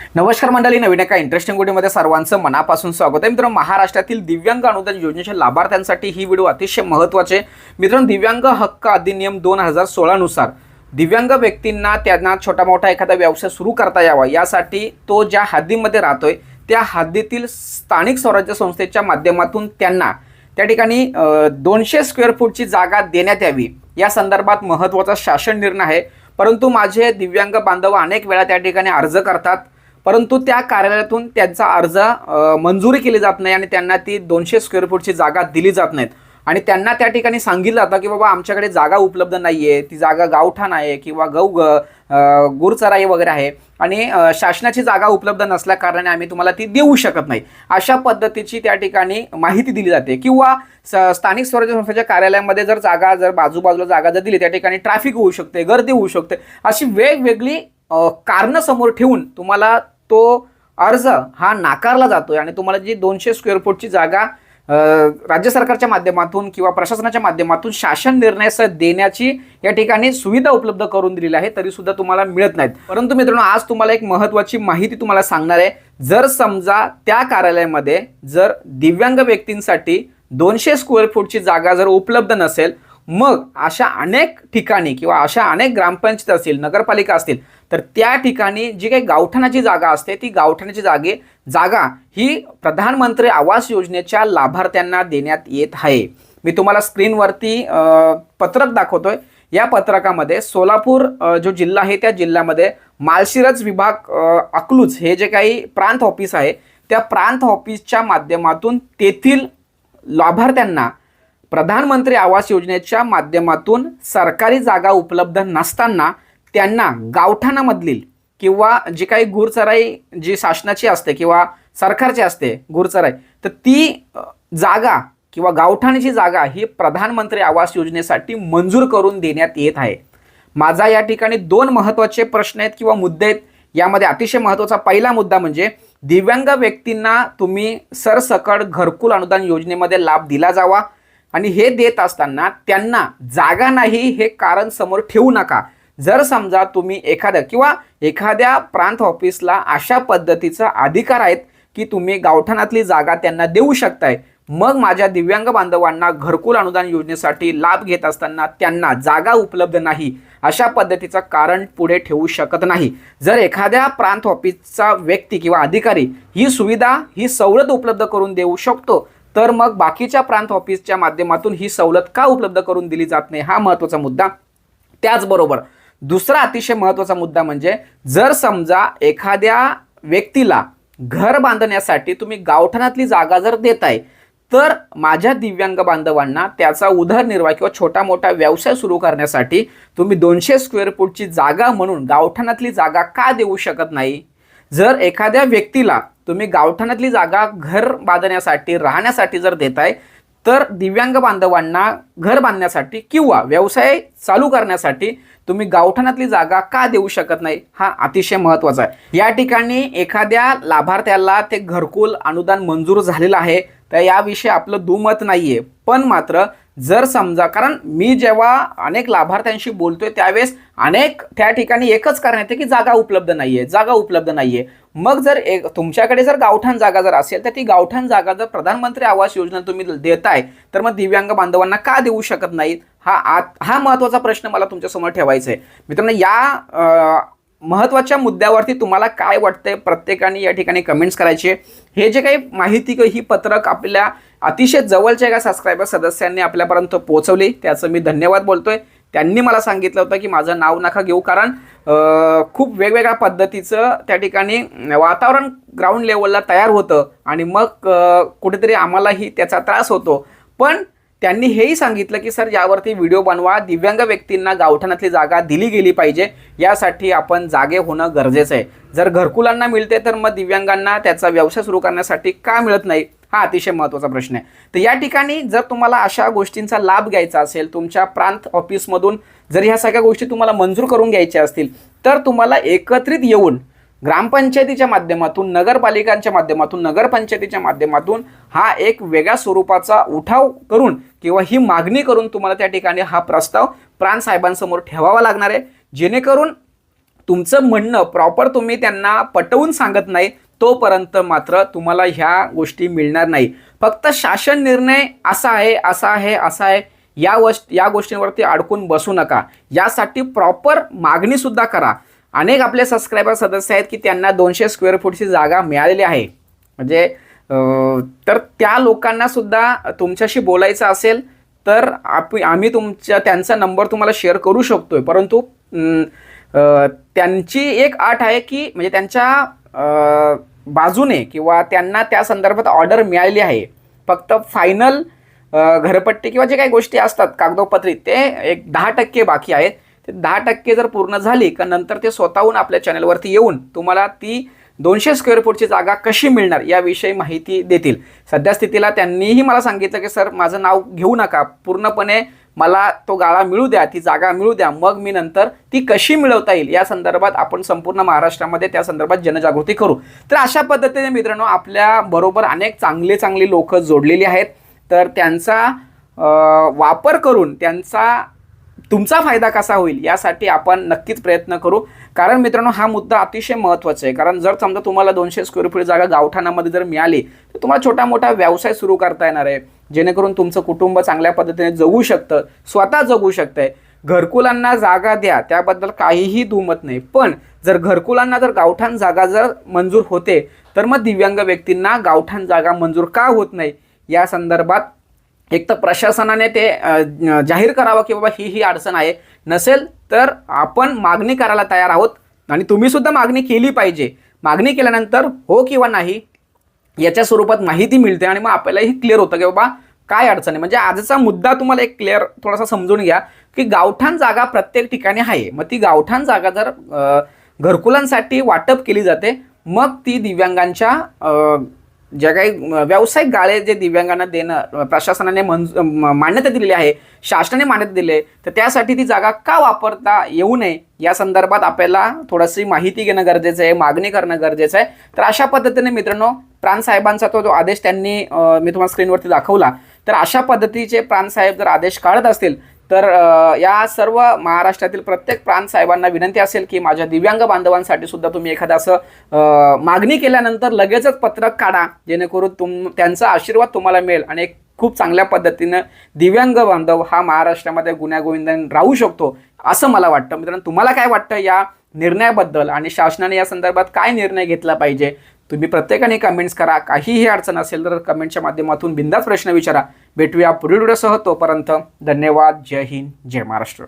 नमस्कार मंडळी नवीन एका इंटरेस्टिंग व्हिडिओमध्ये सर्वांचं मनापासून स्वागत आहे. मित्रांनो महाराष्ट्रातील दिव्यांग अनुदान योजनेच्या लाभार्थ्यांसाठी ही व्हिडिओ अतिशय महत्त्वाचे आहे. मित्रांनो दिव्यांग हक्क अधिनियम दोन हजार सोळानुसार दिव्यांग व्यक्तींना त्यांना छोटा मोठा एखादा व्यवसाय सुरू करता यावा यासाठी तो ज्या हद्दीमध्ये राहतोय त्या हद्दीतील स्थानिक स्वराज्य संस्थेच्या माध्यमातून त्यांना त्या ठिकाणी दोनशे स्क्वेअर फूटची जागा देण्यात यावी. या संदर्भात महत्त्वाचा शासन निर्णय आहे. परंतु माझे दिव्यांग बांधव अनेक वेळा त्या ठिकाणी अर्ज करतात. परंतु त्या कार्यालयातून त्यांचा अर्ज मंजुरी केली जात नाही आणि त्यांना ती दोनशे स्क्वेअर फूटची जागा दिली जात नाहीत. आणि त्यांना त्या ठिकाणी सांगितलं जातं की बाबा आमच्याकडे जागा उपलब्ध नाही आहे ती जागा गावठाण आहे किंवा गौ गुरचराई वगैरे आहे आणि शासनाची जागा उपलब्ध नसल्या कारणाने आम्ही तुम्हाला ती देऊ शकत नाही. अशा पद्धतीची त्या ठिकाणी माहिती दिली जाते. किंवा स- स्थानिक स्वराज्य संस्थेच्या कार्यालयामध्ये जर जागा जर बाजूबाजूला जागा जर दिली त्या ठिकाणी ट्रॅफिक होऊ शकते गर्दी होऊ शकते अशी वेगवेगळी कारणं समोर ठेवून तुम्हाला तो अर्ज हा नाकारला जातोय आणि तुम्हाला जी दोनशे स्क्वेअर फूटची जागा राज्य सरकारच्या माध्यमातून किंवा प्रशासनाच्या माध्यमातून शासन निर्णयासह देण्याची या ठिकाणी सुविधा उपलब्ध करून दिलेली आहे तरी सुद्धा तुम्हाला मिळत नाहीत. परंतु मित्रांनो आज तुम्हाला एक महत्वाची माहिती तुम्हाला सांगणार आहे. जर समजा त्या कार्यालयामध्ये जर दिव्यांग व्यक्तींसाठी दोनशे स्क्वेअर फूटची जागा जर उपलब्ध नसेल मग अशा अनेक ठिकाणी किंवा अशा अनेक ग्रामपंचायत असतील नगरपालिका असतील तर त्या ठिकाणी जी काही गावठाणाची जागा असते ती गावठाणाची जागे जागा ही प्रधानमंत्री आवास योजनेच्या लाभार्थ्यांना देण्यात येत आहे. मी तुम्हाला स्क्रीनवरती पत्रक दाखवतोय. या पत्रकामध्ये सोलापूर जो जिल्हा आहे त्या जिल्ह्यामध्ये मालशिरज विभाग अकलूज हे जे काही प्रांत ऑफिस आहे त्या प्रांत ऑफिसच्या माध्यमातून तेथील लाभार्थ्यांना प्रधानमंत्री आवास योजनेच्या माध्यमातून सरकारी जागा उपलब्ध नसताना त्यांना गावठाणामधील किंवा जी काही गुरचराई जी शासनाची असते किंवा सरकारची असते गुरचराई तर ती जागा किंवा गावठाणाची जागा ही प्रधानमंत्री आवास योजनेसाठी मंजूर करून देण्यात येत आहे. माझा या ठिकाणी दोन महत्त्वाचे प्रश्न आहेत किंवा मुद्दे आहेत. यामध्ये अतिशय महत्त्वाचा पहिला मुद्दा म्हणजे दिव्यांग व्यक्तींना तुम्ही सरसकट घरकुल अनुदान योजनेमध्ये लाभ दिला जावा. आणि हे देत असताना त्यांना जागा नाही हे कारण समोर ठेवू नका. जर समजा तुम्ही एखाद्या किंवा एखाद्या प्रांत ऑफिसला अशा पद्धतीचा अधिकार आहेत की तुम्ही गावठाणातली जागा त्यांना देऊ शकताय मग माझ्या दिव्यांग बांधवांना घरकुल अनुदान योजनेसाठी लाभ घेत असताना त्यांना जागा उपलब्ध नाही अशा पद्धतीचं कारण पुढे ठेवू शकत नाही. जर एखाद्या प्रांत ऑफिसचा व्यक्ती किंवा अधिकारी ही सुविधा ही सवलत उपलब्ध करून देऊ शकतो तर मग बाकीच्या प्रांत ऑफिसच्या माध्यमातून ही सवलत का उपलब्ध करून दिली जात नाही हा महत्त्वाचा मुद्दा. त्याचबरोबर दुसरा अतिशय महत्त्वाचा मुद्दा म्हणजे जर समजा एखाद्या व्यक्तीला घर बांधण्यासाठी तुम्ही गावठाणातली जागा जर देत आहे तर माझ्या दिव्यांग बांधवांना त्याचा उदरनिर्वाह किंवा छोटा मोठा व्यवसाय सुरू करण्यासाठी तुम्ही दोनशे स्क्वेअर फूटची जागा म्हणून गावठाणातली जागा का देऊ शकत नाही? जर एखाद्या व्यक्तीला तुम्ही गावठाणातली जागा घर बांधण्यासाठी राहण्यासाठी जर देताय तर दिव्यांग बांधवांना घर बांधण्यासाठी किंवा व्यवसाय चालू करण्यासाठी तुम्ही गावठाणातली जागा का देऊ शकत नाही? हा अतिशय महत्त्वाचा आहे. या ठिकाणी एखाद्या लाभार्थ्याला ते घरकुल अनुदान मंजूर झालेलं आहे. तर याविषयी आपलं दुमत नाही आहे पण मात्र जर समजा कारण मी जेव्हा अनेक लाभार्थ्यांशी बोलतोय त्यावेळेस अनेक त्या ठिकाणी एकच कारण येते की जागा उपलब्ध नाही आहे जागा उपलब्ध नाही आहे मग जर एक तुमच्याकडे जर गावठाण जागा जर असेल तर ती गावठाण जागा जर प्रधानमंत्री आवास योजना तुम्ही देताय तर मग दिव्यांग बांधवांना का देऊ शकत नाहीत? हा आत हा महत्त्वाचा प्रश्न मला तुमच्यासमोर ठेवायचा आहे मित्रांनो या महत्त्वाच्या मुद्द्यावरती तुम्हाला काय वाटतंय? प्रत्येकाने या ठिकाणी कमेंट्स करायचे. हे जे काही माहिती ही पत्रक आपल्या अतिशय जवळच्या एका सबस्क्रायबर सदस्यांनी आपल्यापर्यंत पोहोचवली त्याचं मी धन्यवाद बोलतोय. त्यांनी मला सांगितलं होतं की माझं नाव नका घेऊ कारण खूप वेगवेगळ्या पद्धतीचं त्या ठिकाणी वातावरण ग्राउंड लेवलला तयार होतं आणि मग कुठेतरी आम्हालाही त्याचा त्रास होतो. पण त्यांनी हेही सांगितलं की सर यावरती व्हिडिओ बनवा. दिव्यांग व्यक्तींना गावठाणातली जागा दिली गेली पाहिजे. यासाठी आपण जागे होणं गरजेचं आहे. जर घरकुलांना मिळते तर मग दिव्यांगांना त्याचा व्यवसाय सुरू करण्यासाठी का मिळत नाही? हा अतिशय महत्त्वाचा प्रश्न आहे. तर या ठिकाणी जर तुम्हाला अशा गोष्टींचा लाभ घ्यायचा असेल तुमच्या प्रांत ऑफिसमधून जर ह्या सगळ्या गोष्टी तुम्हाला मंजूर करून घ्यायच्या असतील तर तुम्हाला एकत्रित येऊन ग्रामपंचायतीच्या माध्यमातून नगरपालिकांच्या माध्यमातून नगरपंचायतीच्या माध्यमातून हा एक वेगळ्या स्वरूपाचा उठाव करून किंवा ही मागणी करून तुम्हाला त्या ठिकाणी हा प्रस्ताव प्राणसाहेबांसमोर ठेवावा लागणार आहे. जेणेकरून तुमचं म्हणणं प्रॉपर तुम्ही त्यांना पटवून सांगत नाही तोपर्यंत मात्र तुम्हाला ह्या गोष्टी मिळणार नाही. फक्त शासन निर्णय असा आहे असा आहे असा आहे. या वस् या गोष्टींवरती अडकून बसू नका. यासाठी प्रॉपर मागणीसुद्धा करा. अनेक आपले सबस्क्रायबर सदस्य आहेत की त्यांना दोनशे स्क्वेअर फूटची जागा मिळालेली आहे. म्हणजे तर त्या लोकांना सुद्धा तुमच्याशी बोलायचं असेल तर आप आम्ही तुमच्या त्यांचा नंबर तुम्हाला शेअर करू शकतोय. परंतु त्यांची एक आठ आहे की म्हणजे त्यांच्या बाजूने किंवा त्यांना त्या संदर्भात ऑर्डर मिळालेली आहे. फक्त फायनल घरपट्टी किंवा जे काही गोष्टी असतात कागदोपत्री ते एक दहा टक्के बाकी आहेत. दहा टक्के जर पूर्ण झाली का नंतर ते स्वतःहून आपल्या चॅनलवरती येऊन तुम्हाला ती दोनशे स्क्वेअर फूटची जागा कशी मिळणार याविषयी माहिती देतील. सध्या स्थितीला त्यांनीही मला सांगितलं की सर माझं नाव घेऊ नका. पूर्णपणे मला तो गाळा मिळू द्या ती जागा मिळू द्या. मग मी नंतर ती कशी मिळवता येईल? या संदर्भात आपण संपूर्ण महाराष्ट्रामध्ये त्या संदर्भात जनजागृती करू. तर अशा पद्धतीने मित्रांनो आपल्या बरोबर अनेक चांगले चांगले लोक जोडलेली आहेत. तर त्यांचा वापर करून त्यांचा तुमचा फायदा कसा होईल यासाठी आपण नक्कीच प्रयत्न करू. कारण मित्रांनो हा मुद्दा अतिशय महत्त्वाचा आहे. कारण जर समजा तुम्हाला दोनशे स्क्वेअर फूट जागा गावठाणामध्ये जर मिळाली तर तुम्हाला छोटा मोठा व्यवसाय सुरू करता येणार आहे. जेणेकरून तुमचं कुटुंब चांगल्या पद्धतीने जगू शकतं स्वतः जगू शकतंय. घरकुलांना जागा द्या त्याबद्दल काहीही दुमत नाही. पण जर घरकुलांना जर गावठाण जागा जर मंजूर होते तर मग दिव्यांग व्यक्तींना गावठाण जागा मंजूर का होत नाही? या संदर्भात एक तर प्रशासनाने ते जाहीर करावं की बाबा ही ही अडचण आहे. नसेल तर आपण मागणी करायला तयार आहोत आणि तुम्हीसुद्धा मागणी केली पाहिजे. मागणी केल्यानंतर हो किंवा नाही याच्या स्वरूपात माहिती मिळते आणि मग आपल्यालाही क्लिअर होतं की बाबा काय अडचण आहे. म्हणजे आजचा मुद्दा तुम्हाला एक क्लिअर थोडासा समजून घ्या की गावठाण जागा प्रत्येक ठिकाणी आहे. मग ती गावठाण जागा जर घरकुलांसाठी वाटप केली जाते मग ती दिव्यांगांच्या ज्या काही व्यावसायिक गाळे जे दिव्यांगांना देणं प्रशासनाने मंज मान्यता दिलेली आहे शासनाने मान्यता दिली आहे तर त्यासाठी ती जागा का वापरता येऊ नये या संदर्भात आपल्याला थोडीशी माहिती घेणं गरजेचं आहे मागणी करणं गरजेचं आहे. तर अशा पद्धतीने मित्रांनो प्राणसाहेबांचा तो जो आदेश त्यांनी मी तुम्हाला स्क्रीनवरती दाखवला. तर अशा पद्धतीचे प्राणसाहेब जर आदेश काढत असतील तर या सर्व महाराष्ट्रातील प्रत्येक प्रांत साहेबांना विनंती असेल की माझ्या दिव्यांग बांधवांसाठी सुद्धा तुम्ही एखादं असं मागणी केल्यानंतर लगेचच पत्रक काढा जेणेकरून तुम त्यांचा आशीर्वाद तुम्हाला मिळेल. आणि एक खूप चांगल्या पद्धतीनं दिव्यांग बांधव हा महाराष्ट्रामध्ये गुण्यागोविंदाने राहू शकतो असं मला वाटतं. मित्रांनो तुम्हाला काय वाटतं या निर्णयाबद्दल आणि शासनाने या संदर्भात काय निर्णय घेतला पाहिजे? तुम्ही प्रत्येकाने कमेंट्स करा. काहीही अडचण असेल तर कमेंटच्या माध्यमातून बिंदास प्रश्न विचारा. भेटूया पुढील व्हिडिओसह. तोपर्यंत धन्यवाद. जय हिंद. जय महाराष्ट्र.